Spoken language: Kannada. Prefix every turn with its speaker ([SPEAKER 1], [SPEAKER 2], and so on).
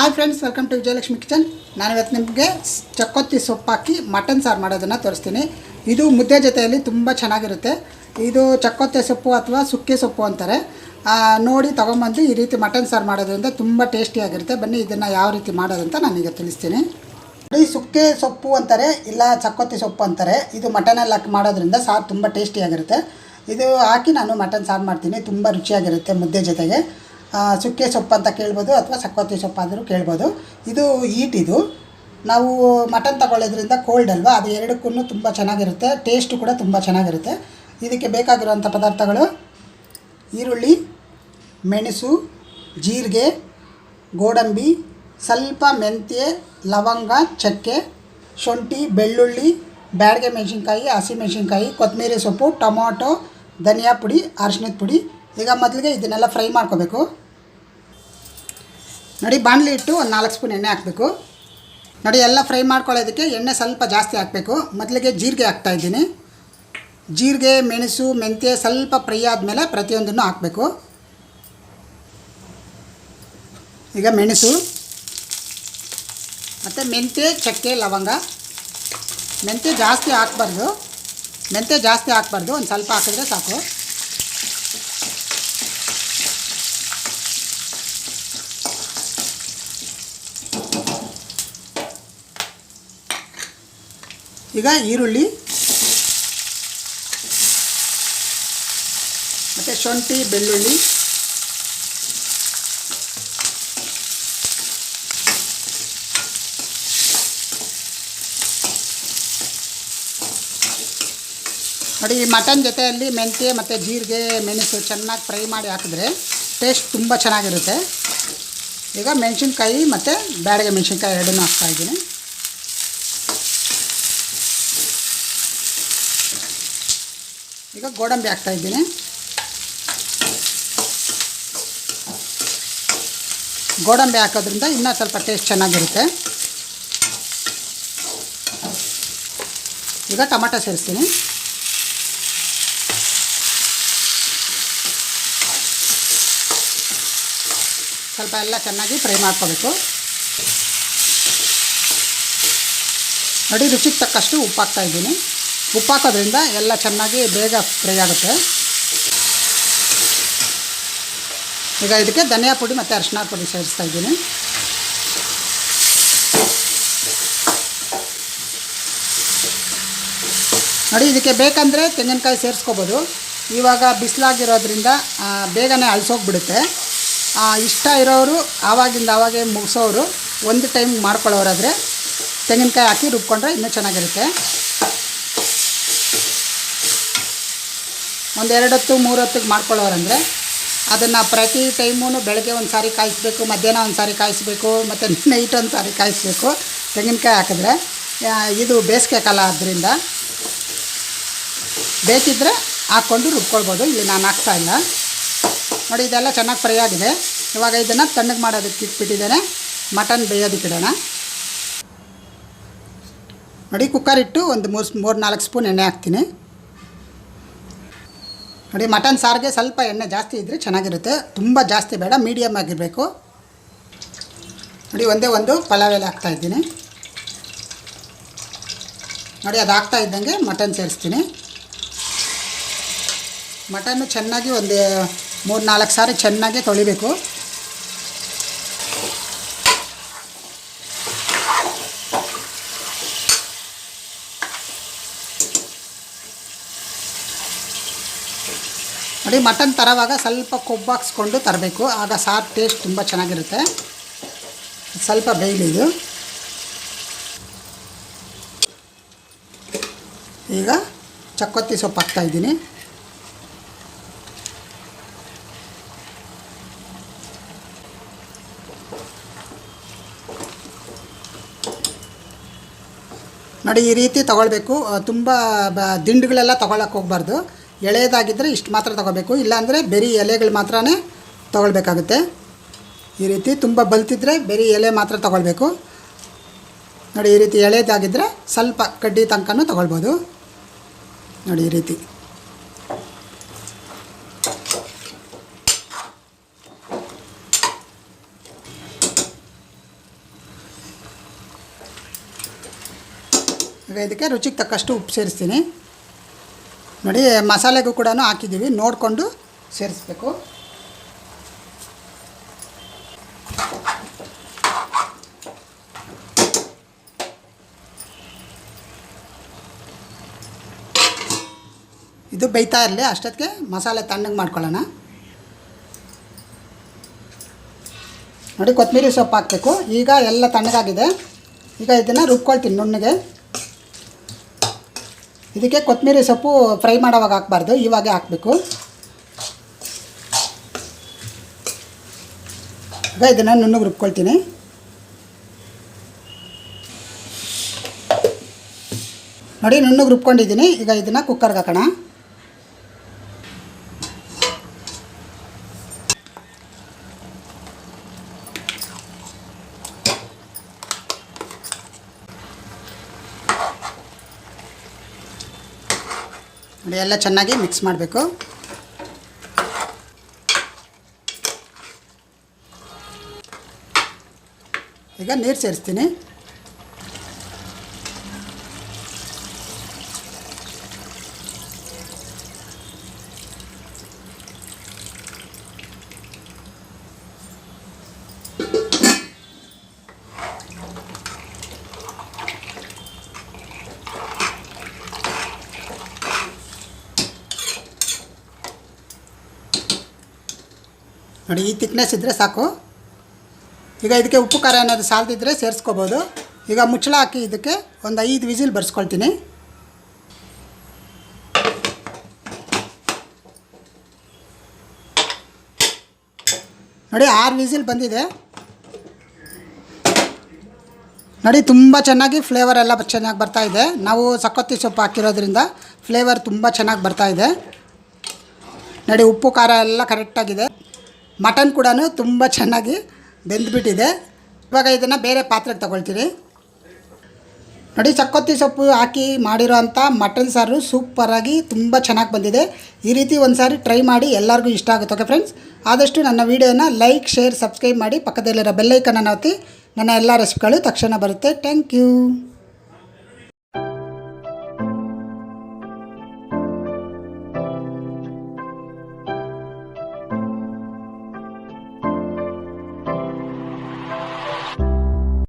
[SPEAKER 1] Hi friends welcome to Vijayalakshmi kitchen ನಾನು ಇವತ್ತು ನಿಮಗೆ ಚಕ್ಕೊತ್ತಿ ಸೊಪ್ಪು ಹಾಕಿ ಮಟನ್ ಸಾರು ಮಾಡೋದನ್ನು ತೋರಿಸ್ತೀನಿ. ಇದು ಮುದ್ದೆ ಜೊತೆಯಲ್ಲಿ ತುಂಬ ಚೆನ್ನಾಗಿರುತ್ತೆ. ಇದು ಚಕ್ಕೊತ್ತೆ ಸೊಪ್ಪು ಅಥವಾ ಸುಕ್ಕೆ ಸೊಪ್ಪು ಅಂತಾರೆ. ನೋಡಿ ತೊಗೊಂಬಂದು ಈ ರೀತಿ ಮಟನ್ ಸಾರು ಮಾಡೋದ್ರಿಂದ ತುಂಬ ಟೇಸ್ಟಿಯಾಗಿರುತ್ತೆ ಬನ್ನಿ ಇದನ್ನು ಯಾವ ರೀತಿ ಮಾಡೋದಂತ ನಾನೀಗ ತಿಳಿಸ್ತೀನಿ. ಈ ಸುಕ್ಕೆ ಸೊಪ್ಪು ಅಂತಾರೆ, ಇಲ್ಲ ಚಕ್ಕೊತ್ತಿ ಸೊಪ್ಪು ಅಂತಾರೆ. ಇದು ಮಟನಲ್ಲಿ ಹಾಕಿ ಮಾಡೋದ್ರಿಂದ ಸಾರು ತುಂಬ ಟೇಸ್ಟಿಯಾಗಿರುತ್ತೆ ಇದು ಹಾಕಿ ನಾನು ಮಟನ್ ಸಾರು ಮಾಡ್ತೀನಿ, ತುಂಬ ರುಚಿಯಾಗಿರುತ್ತೆ ಮುದ್ದೆ ಜೊತೆಗೆ. ಆ, ಸುಕ್ಕೆ ಸೊಪ್ಪು ಅಂತ ಕೇಳ್ಬೋದು ಅಥವಾ ಚಕ್ಕೊತ್ತಿ ಸೊಪ್ಪು ಆದರೂ ಕೇಳ್ಬೋದು. ಇದು ಈಟ್ ಇದು. ನಾವು ಮಟನ್ ತಗೊಳ್ಳೋದ್ರಿಂದ ಕೋಲ್ಡ್ ಅಲ್ವಾ? ಅದು ಎರಡಕ್ಕೂ ತುಂಬ ಚೆನ್ನಾಗಿರುತ್ತೆ. ಟೇಸ್ಟು ಕೂಡ ತುಂಬ ಚೆನ್ನಾಗಿರುತ್ತೆ. ಇದಕ್ಕೆ ಬೇಕಾಗಿರುವಂಥ ಪದಾರ್ಥಗಳು ಈರುಳ್ಳಿ ಮೆಣಸು ಜೀರಿಗೆ ಗೋಡಂಬಿ ಸ್ವಲ್ಪ ಮೆಂತ್ಯ ಲವಂಗ ಚಕ್ಕೆ ಶುಂಠಿ ಬೆಳ್ಳುಳ್ಳಿ ಬ್ಯಾಡಗೆ ಮೆಣಸಿನ್ಕಾಯಿ ಹಸಿಮೆಣ್ಸಿನ್ಕಾಯಿ ಕೊತ್ತಂಬರಿ ಸೊಪ್ಪು ಟೊಮೊಟೊ ಧನಿಯಾ ಪುಡಿ ಅರಿಶಿಣದ ಪುಡಿ ಈಗ ಮೊದಲಿಗೆ ಇದನ್ನೆಲ್ಲ ಫ್ರೈ ಮಾಡ್ಕೋಬೇಕು. ನೋಡಿ ಬಾಣಲಿ ಇಟ್ಟು ಒಂದು ನಾಲ್ಕು ಸ್ಪೂನ್ ಎಣ್ಣೆ ಹಾಕಬೇಕು. ನೋಡಿ ಎಲ್ಲ ಫ್ರೈ ಮಾಡ್ಕೊಳ್ಳೋದಕ್ಕೆ ಎಣ್ಣೆ ಸ್ವಲ್ಪ ಜಾಸ್ತಿ ಹಾಕಬೇಕು. ಮೊದಲಿಗೆ ಜೀರಿಗೆ ಹಾಕ್ತಾಯಿದ್ದೀನಿ ಜೀರಿಗೆ, ಮೆಣಸು, ಮೆಂತ್ಯ ಸ್ವಲ್ಪ ಫ್ರೈ ಆದಮೇಲೆ ಪ್ರತಿಯೊಂದನ್ನು ಹಾಕಬೇಕು. ಈಗ ಮೆಣಸು, ಮತ್ತು ಮೆಂತ್ಯ, ಚಕ್ಕೆ, ಲವಂಗ. ಮೆಂತ್ಯ ಜಾಸ್ತಿ ಹಾಕ್ಬಾರ್ದು. ಮೆಂತ್ಯ ಜಾಸ್ತಿ ಹಾಕ್ಬಾರ್ದು. ಒಂದು ಸ್ವಲ್ಪ ಹಾಕಿದ್ರೆ ಸಾಕು. ಈಗ ಈರುಳ್ಳಿ, ಮತ್ತು ಶುಂಠಿ, ಬೆಳ್ಳುಳ್ಳಿ, ನೋಡಿ ಈ ಮಟನ್ ಜೊತೆಯಲ್ಲಿ ಮೆಂತ್ಯ ಮತ್ತು ಜೀರಿಗೆ, ಮೆಣಸು ಚೆನ್ನಾಗಿ ಫ್ರೈ ಮಾಡಿ ಹಾಕಿದ್ರೆ ಟೇಸ್ಟ್ ತುಂಬ ಚೆನ್ನಾಗಿರುತ್ತೆ. ಈಗ ಮೆಣಸಿನ್ಕಾಯಿ ಮತ್ತು ಬ್ಯಾಡಗೆ ಮೆಣಸಿನ್ಕಾಯಿ ಎರಡನ್ನೂ ಹಾಕ್ತಾಯಿದ್ದೀನಿ ಈಗ ಗೋಡಂಬಿ ಹಾಕ್ತಾಯಿದ್ದೀನಿ ಗೋಡಂಬಿ ಹಾಕೋದ್ರಿಂದ ಇನ್ನೂ ಸ್ವಲ್ಪ ಟೇಸ್ಟ್ ಚೆನ್ನಾಗಿರುತ್ತೆ. ಈಗ ಟೊಮೆಟೊ ಸೇರಿಸ್ತೀನಿ. ಸ್ವಲ್ಪ ಎಲ್ಲ ಚೆನ್ನಾಗಿ ಫ್ರೈ ಮಾಡ್ಕೋಬೇಕು. ನೋಡಿ ರುಚಿಗೆ ತಕ್ಕಷ್ಟು ಉಪ್ಪು ಹಾಕ್ತಾ ಇದ್ದೀನಿ. ಉಪ್ಪು ಹಾಕೋದ್ರಿಂದ ಎಲ್ಲ ಚೆನ್ನಾಗಿ ಬೇಗ ಫ್ರೈ ಆಗುತ್ತೆ. ಈಗ ಇದಕ್ಕೆ ಧನಿಯಾ ಪುಡಿ ಮತ್ತು ಅರಿಶಿನ ಪುಡಿ ಸೇರಿಸ್ತಾ ಇದ್ದೀನಿ. ನೋಡಿ, ಇದಕ್ಕೆ ಬೇಕಂದರೆ ತೆಂಗಿನಕಾಯಿ ಸೇರಿಸ್ಕೋಬೋದು. ಇವಾಗ ಬಿಸಿಲಾಗಿರೋದ್ರಿಂದ ಬೇಗನೆ ಅಳಿಸೋಗ್ಬಿಡುತ್ತೆ. ಇಷ್ಟ ಇರೋರು ಆವಾಗಿಂದ ಆವಾಗೇ ಮುಗಿಸೋರು, ಒಂದು ಟೈಮ್ ಮಾಡ್ಕೊಳ್ಳೋರಾದರೆ ತೆಂಗಿನಕಾಯಿ ಹಾಕಿ ರುಬ್ಕೊಂಡ್ರೆ ಇನ್ನೂ ಚೆನ್ನಾಗಿರುತ್ತೆ. ಒಂದು ಎರಡು ಹೊತ್ತು ಮೂರು ಹೊತ್ತಿಗೆ ಮಾಡ್ಕೊಳ್ಳೋರಂದರೆ ಅದನ್ನು ಪ್ರತಿ ಟೈಮೂ ಬೆಳಗ್ಗೆ ಒಂದು ಸಾರಿ ಕಾಯಿಸ್ಬೇಕು, ಮಧ್ಯಾಹ್ನ ಒಂದು ಸಾರಿ ಕಾಯಿಸ್ಬೇಕು, ಮತ್ತು ನೈಟ್ ಒಂದು ಸಾರಿ ಕಾಯಿಸ್ಬೇಕು. ತೆಂಗಿನಕಾಯಿ ಹಾಕಿದ್ರೆ ಇದು ಬೇಸಿಗೆ ಕಾಲ ಆದ್ದರಿಂದ ಬೇಕಿದ್ದರೆ ಹಾಕ್ಕೊಂಡು ರುಬ್ಕೊಳ್ಬೋದು. ಇಲ್ಲಿ ನಾನು ಹಾಕ್ತಾ ಇಲ್ಲ. ನೋಡಿ, ಇದೆಲ್ಲ ಚೆನ್ನಾಗಿ ಫ್ರೈ ಆಗಿದೆ. ಇವಾಗ ಇದನ್ನು ತಣ್ಣಗೆ ಮಾಡೋದಕ್ಕೆ ಇಟ್ಬಿಟ್ಟಿದ್ದೇನೆ. ಮಟನ್ ಬೇಯೋದಕ್ಕೆ ಇಡೋಣ. ನೋಡಿ, ಕುಕ್ಕರ್ ಇಟ್ಟು ಒಂದು ಮೂರು ಮೂರು ನಾಲ್ಕು ಸ್ಪೂನ್ ಎಣ್ಣೆ ಹಾಕ್ತೀನಿ. ನೋಡಿ, ಮಟನ್ ಸಾರಿಗೆ ಸ್ವಲ್ಪ ಎಣ್ಣೆ ಜಾಸ್ತಿ ಇದ್ದರೆ ಚೆನ್ನಾಗಿರುತ್ತೆ. ತುಂಬ ಜಾಸ್ತಿ ಬೇಡ ಮೀಡಿಯಮ್ ಆಗಿರಬೇಕು. ನೋಡಿ, ಒಂದೇ ಒಂದು ಪಲಾವ್ ಹಾಕ್ತಾ ಇದ್ದೀನಿ. ನೋಡಿ, ಅದು ಹಾಕ್ತಾ ಇದ್ದಂಗೆ ಮಟನ್ ಸೇರಿಸ್ತೀನಿ. ಮಟನ್ನು ಚೆನ್ನಾಗಿ ಒಂದು ಮೂರು ನಾಲ್ಕು ಸಾರಿ ಚೆನ್ನಾಗಿ ತೊಳಿಬೇಕು. ನೋಡಿ ಮಟನ್ ತರೋವಾಗ ಸ್ವಲ್ಪ ಕೊಬ್ಬಾಕ್ಸ್ಕೊಂಡು ತರಬೇಕು. ಆಗ ಸಾರು ಟೇಸ್ಟ್ ತುಂಬ ಚೆನ್ನಾಗಿರುತ್ತೆ. ಸ್ವಲ್ಪ ಬೇಯಲಿದು. ಈಗ ಚಕ್ಕೊತ್ತಿ ಸೊಪ್ಪು ಹಾಕ್ತಾಯಿದ್ದೀನಿ ನೋಡಿ, ಈ ರೀತಿ ತೊಗೊಳ್ಬೇಕು. ತುಂಬ ಬ, ದಿಂಡುಗಳೆಲ್ಲ ತೊಗೊಳಕ್ಕೆ ಹೋಗ್ಬಾರ್ದು. ಎಳೆಯದಾಗಿದ್ದರೆ ಇಷ್ಟು ಮಾತ್ರ ತೊಗೋಬೇಕು. ಇಲ್ಲಾಂದರೆ ಬೆರಿ ಎಲೆಗಳು ಮಾತ್ರ ತೊಗೊಳ್ಬೇಕಾಗುತ್ತೆ. ಈ ರೀತಿ ತುಂಬ ಬಲ್ತಿದ್ರೆ ಬೆರಿ ಎಲೆ ಮಾತ್ರ ತೊಗೊಳ್ಬೇಕು. ನೋಡಿ, ಈ ರೀತಿ ಎಳೆಯದಾಗಿದ್ದರೆ ಸ್ವಲ್ಪ ಕಡ್ಡಿ ತನಕನೂ ತೊಗೊಳ್ಬೋದು. ನೋಡಿ, ಈ ರೀತಿ. ಇದಕ್ಕೆ ರುಚಿಗೆ ತಕ್ಕಷ್ಟು ಉಪ್ಪು ಸೇರಿಸ್ತೀನಿ. ನೋಡಿ, ಮಸಾಲೆಗೂ ಕೂಡ ಹಾಕಿದ್ದೀವಿ. ನೋಡಿಕೊಂಡು ಸೇರಿಸ್ಬೇಕು. ಇದು ಬೇಯ್ತಾ ಇರಲಿ, ಅಷ್ಟೊತ್ತಿಗೆ ಮಸಾಲೆ ತಣ್ಣಗೆ ಮಾಡ್ಕೊಳ್ಳೋಣ. ನೋಡಿ, ಕೊತ್ತಂಬರಿ ಸೊಪ್ಪು ಹಾಕಬೇಕು. ಈಗ ಎಲ್ಲ ತಣ್ಣಗಾಗಿದೆ. ಈಗ ಇದನ್ನು ರುಬ್ಕೊಳ್ತೀನಿ ನುಣ್ಣಗೆ. ಇದಕ್ಕೆ ಕೊತ್ತಂಬರಿ ಸೊಪ್ಪು ಫ್ರೈ ಮಾಡೋವಾಗ ಹಾಕ್ಬಾರ್ದು, ಇವಾಗೆ ಹಾಕಬೇಕು. ಈಗ ಇದನ್ನು ನುಣ್ಣಗೆ ರುಬ್ಕೊಳ್ತೀನಿ. ನೋಡಿ, ನುಣ್ಣಗೆ ರುಬ್ಕೊಂಡಿದ್ದೀನಿ. ಈಗ ಇದನ್ನು ಕುಕ್ಕರ್ಗೆ ಹಾಕೋಣ. ನೋಡಿ ಎಲ್ಲ ಚೆನ್ನಾಗಿ ಮಿಕ್ಸ್ ಮಾಡಬೇಕು. ಈಗ ನೀರು ಸೇರಿಸ್ತೀನಿ. ನೋಡಿ, ಈ ತಿಕ್ನೆಸ್ ಇದ್ದರೆ ಸಾಕು. ಈಗ ಇದಕ್ಕೆ ಉಪ್ಪು, ಖಾರ ಏನಾದರೂ ಸಾಲದಿದ್ದರೆ ಸೇರಿಸ್ಕೋಬೋದು. ಈಗ ಮುಚ್ಚಳ ಹಾಕಿ ಇದಕ್ಕೆ ಒಂದು ಐದು ವಿಸಿಲ್ ಬರ್ಸ್ಕೊಳ್ತೀನಿ. ನೋಡಿ, ಆರು ವಿಸಿಲ್ ಬಂದಿದೆ. ನೋಡಿ, ತುಂಬ ಚೆನ್ನಾಗಿ ಫ್ಲೇವರ್ ಎಲ್ಲ ಚೆನ್ನಾಗಿ ಇದೆ. ನಾವು ಸಕ್ಕತ್ತಿ ಸೊಪ್ಪು ಹಾಕಿರೋದ್ರಿಂದ ಫ್ಲೇವರ್ ತುಂಬ ಚೆನ್ನಾಗಿ ಬರ್ತಾ ಇದೆ. ನೋಡಿ, ಉಪ್ಪು, ಖಾರ ಎಲ್ಲ ಕರೆಕ್ಟಾಗಿದೆ ಮಟನ್ ಕೂಡ ತುಂಬ ಚೆನ್ನಾಗಿ ಬೆಂದ್ಬಿಟ್ಟಿದೆ. ಇವಾಗ ಇದನ್ನು ಬೇರೆ ಪಾತ್ರೆಗೆ ತೊಗೊಳ್ತೀನಿ. ನೋಡಿ, ಚಕ್ಕೊತ್ತಿ ಸೊಪ್ಪು ಹಾಕಿ ಮಾಡಿರೋಂಥ ಮಟನ್ ಸಾರು ಸೂಪರಾಗಿ ತುಂಬ ಚೆನ್ನಾಗಿ ಬಂದಿದೆ. ಈ ರೀತಿ ಒಂದು ಸಾರಿ ಟ್ರೈ ಮಾಡಿ ಎಲ್ಲರಿಗೂ ಇಷ್ಟ ಆಗುತ್ತೆ, ಓಕೆ ಫ್ರೆಂಡ್ಸ್? ಆದಷ್ಟು ನನ್ನ ವೀಡಿಯೋನ ಲೈಕ್, ಶೇರ್, ಸಬ್ಸ್ಕ್ರೈಬ್ ಮಾಡಿ ಪಕ್ಕದಲ್ಲಿರೋ ಬೆಲ್ಲೈಕನ್ನ ಒತ್ತಿ. ನನ್ನ ಎಲ್ಲ ರೆಸಿಪಿಗಳು ತಕ್ಷಣ ಬರುತ್ತೆ. Thank you.